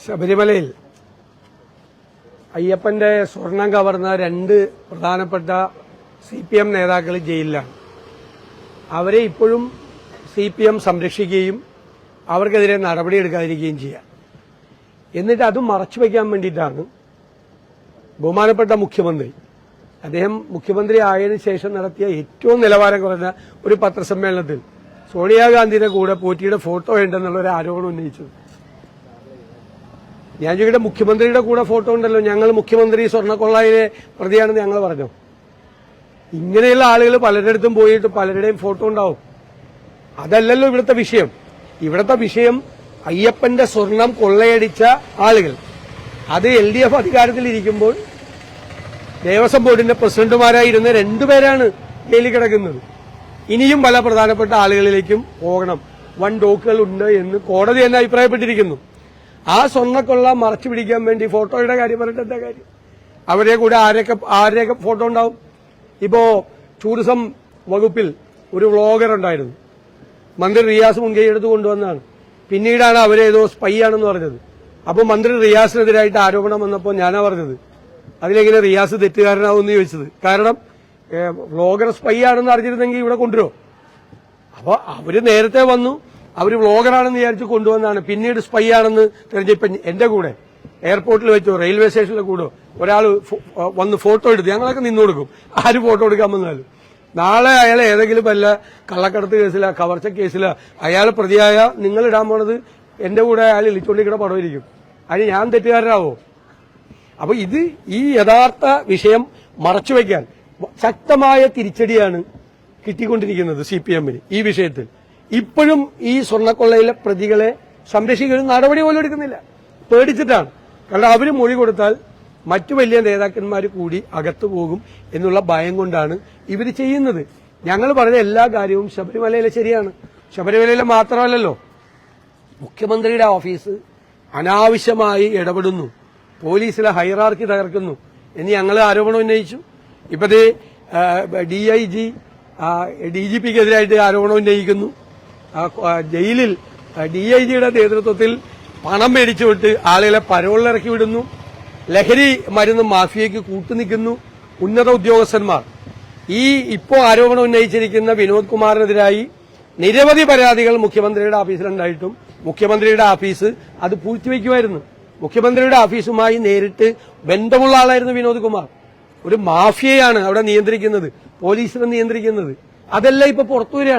ശബരിമലയിൽ അയ്യപ്പന്റെ സ്വർണം കവർന്ന രണ്ട് പ്രധാനപ്പെട്ട സി പി എം നേതാക്കൾ ജയിലിലാണ്. അവരെ ഇപ്പോഴും സി പി എം സംരക്ഷിക്കുകയും അവർക്കെതിരെ നടപടിയെടുക്കാതിരിക്കുകയും ചെയ്യാം. എന്നിട്ട് അത് മറച്ചു വയ്ക്കാൻ വേണ്ടിയിട്ടാണ് ബഹുമാനപ്പെട്ട മുഖ്യമന്ത്രി. അദ്ദേഹം മുഖ്യമന്ത്രി ആയതിനു ശേഷം നടത്തിയ ഏറ്റവും നിലവാരം കുറഞ്ഞ ഒരു പത്രസമ്മേളനത്തിൽ സോണിയാഗാന്ധിയുടെ കൂടെ പോറ്റിയുടെ ഫോട്ടോ ഉണ്ടെന്നുള്ള ഒരു ആരോപണം ഉന്നയിച്ചത് ഞാൻ ചോദിക്കട്ടെ മുഖ്യമന്ത്രിയുടെ കൂടെ ഫോട്ടോ ഉണ്ടല്ലോ. ഞങ്ങൾ മുഖ്യമന്ത്രി സ്വർണക്കൊള്ളയിലെ പ്രതിയാണെന്ന് ഞങ്ങൾ പറഞ്ഞു? ഇങ്ങനെയുള്ള ആളുകൾ പലരുടെ അടുത്തും പോയിട്ട് പലരുടെയും ഫോട്ടോ ഉണ്ടാവും. അതല്ലല്ലോ ഇവിടുത്തെ വിഷയം. ഇവിടുത്തെ വിഷയം അയ്യപ്പന്റെ സ്വർണം കൊള്ളയടിച്ച ആളുകൾ. അത് എൽ ഡി എഫ് അധികാരത്തിലിരിക്കുമ്പോൾ ദേവസ്വം ബോർഡിന്റെ പ്രസിഡന്റുമാരായിരുന്ന രണ്ടുപേരാണ് ജയിലിൽ കിടക്കുന്നത്. ഇനിയും പല പ്രധാനപ്പെട്ട ആളുകളിലേക്കും പോകണം. വൺ ഡോക്കുകൾ ഉണ്ട് എന്ന് കോടതി തന്നെ അഭിപ്രായപ്പെട്ടിരിക്കുന്നു. ആ സ്വർണക്കൊള്ള മറച്ചു പിടിക്കാൻ വേണ്ടി ഫോട്ടോയുടെ കാര്യം പറഞ്ഞിട്ട് എന്താ കാര്യം? അവരെ കൂടെ ആരൊക്കെ ആരെയൊക്കെ ഫോട്ടോ ഉണ്ടാവും? ഇപ്പോ ടൂറിസം വകുപ്പിൽ ഒരു വ്ളോഗർ ഉണ്ടായിരുന്നു. മന്ത്രി റിയാസ് മുൻകൈ എടുത്ത് കൊണ്ടുവന്നാണ് പിന്നീടാണ് അവരേതോ സ്പൈ ആണെന്ന് പറഞ്ഞത്. അപ്പോൾ മന്ത്രി റിയാസിനെതിരായിട്ട് ആരോപണം വന്നപ്പോൾ ഞാനാ പറഞ്ഞത്. അതിലെങ്ങനെ റിയാസ് തെറ്റുകാരനാവുമെന്ന് ചോദിച്ചത്. കാരണം വ്ളോഗർ സ്പൈ ആണെന്ന് അറിഞ്ഞിരുന്നെങ്കിൽ ഇവിടെ കൊണ്ടുവരുമോ അപ്പോൾ അവർ നേരത്തെ വന്നു. അവർ വ്ളോഗറാണെന്ന് വിചാരിച്ച് കൊണ്ടുവന്നാണ് പിന്നീട് സ്പൈ ആണെന്ന് തെരഞ്ഞെടുപ്പ് എന്റെ കൂടെ. എയർപോർട്ടിൽ വെച്ചോ റെയിൽവേ സ്റ്റേഷനിൽ കൂടോ ഒരാൾ വന്ന് ഫോട്ടോ എടുത്ത് ഞങ്ങളൊക്കെ നിന്നു കൊടുക്കും. ആര് ഫോട്ടോ എടുക്കാൻ വന്നാലും. നാളെ അയാൾ ഏതെങ്കിലും വല്ല കള്ളക്കടത്ത് കേസില കവർച്ച കേസില അയാൾ പ്രതിയായ നിങ്ങൾ ഇടാൻ പോണത് എന്റെ കൂടെ അയാൾ ഇളിച്ചോണ്ടിരിക്കുന്ന പടമായിരിക്കും. അതിന് ഞാൻ തെറ്റുകാരനാവോ? അപ്പൊ ഇത് ഈ യഥാർത്ഥ വിഷയം മറച്ചുവെക്കാൻ ശക്തമായ തിരിച്ചടിയാണ് കിട്ടിക്കൊണ്ടിരിക്കുന്നത് സി പി എമ്മിന് ഈ വിഷയത്തിൽ. ഇപ്പോഴും ഈ സ്വർണക്കൊള്ളയിലെ പ്രതികളെ സംരക്ഷിക്കുന്ന നടപടി പോലും എടുക്കുന്നില്ല. പേടിച്ചിട്ടാണ്. കാരണം അവർ മൊഴി കൊടുത്താൽ മറ്റു വലിയ നേതാക്കന്മാർ കൂടി അകത്തു പോകും എന്നുള്ള ഭയം കൊണ്ടാണ് ഇവർ ചെയ്യുന്നത്. ഞങ്ങൾ പറഞ്ഞ എല്ലാ കാര്യവും ശബരിമലയിലെ ശരിയാണ്. ശബരിമലയിലെ മാത്രമല്ലല്ലോ മുഖ്യമന്ത്രിയുടെ ഓഫീസ് അനാവശ്യമായി ഇടപെടുന്നു. പോലീസിലെ ഹൈറാർക്കി തകർക്കുന്നു. എന്ന് ഞങ്ങൾ ആരോപണം ഉന്നയിച്ചു. ഇപ്പതേ D I G D G പിക്കെതിരായിട്ട് ആരോപണം ഉന്നയിക്കുന്നു. ജയിലിൽ ഡി ഐ ജിയുടെ നേതൃത്വത്തിൽ പണം മേടിച്ചു വിട്ട് ആളുകളെ പരോളിലിറക്കി വിടുന്നു. ലഹരി മരുന്ന് മാഫിയയ്ക്ക് കൂട്ടുനിൽക്കുന്നു. ഉന്നത ഉദ്യോഗസ്ഥന്മാർ. ഈ ഇപ്പോൾ ആരോപണം ഉന്നയിച്ചിരിക്കുന്ന വിനോദ് കുമാറിനെതിരായി നിരവധി പരാതികൾ മുഖ്യമന്ത്രിയുടെ ഓഫീസിലുണ്ടായിട്ടും മുഖ്യമന്ത്രിയുടെ ഓഫീസ് അത് പൂഴ്ത്തിവെക്കുമായിരുന്നു. മുഖ്യമന്ത്രിയുടെ ഓഫീസുമായി നേരിട്ട് ബന്ധമുള്ള ആളായിരുന്നു വിനോദ് കുമാർ. ഒരു മാഫിയയാണ് അവിടെ നിയന്ത്രിക്കുന്നത് പോലീസിനെ നിയന്ത്രിക്കുന്നത്. അതെല്ലാം ഇപ്പൊ പുറത്തു വരികയാണ്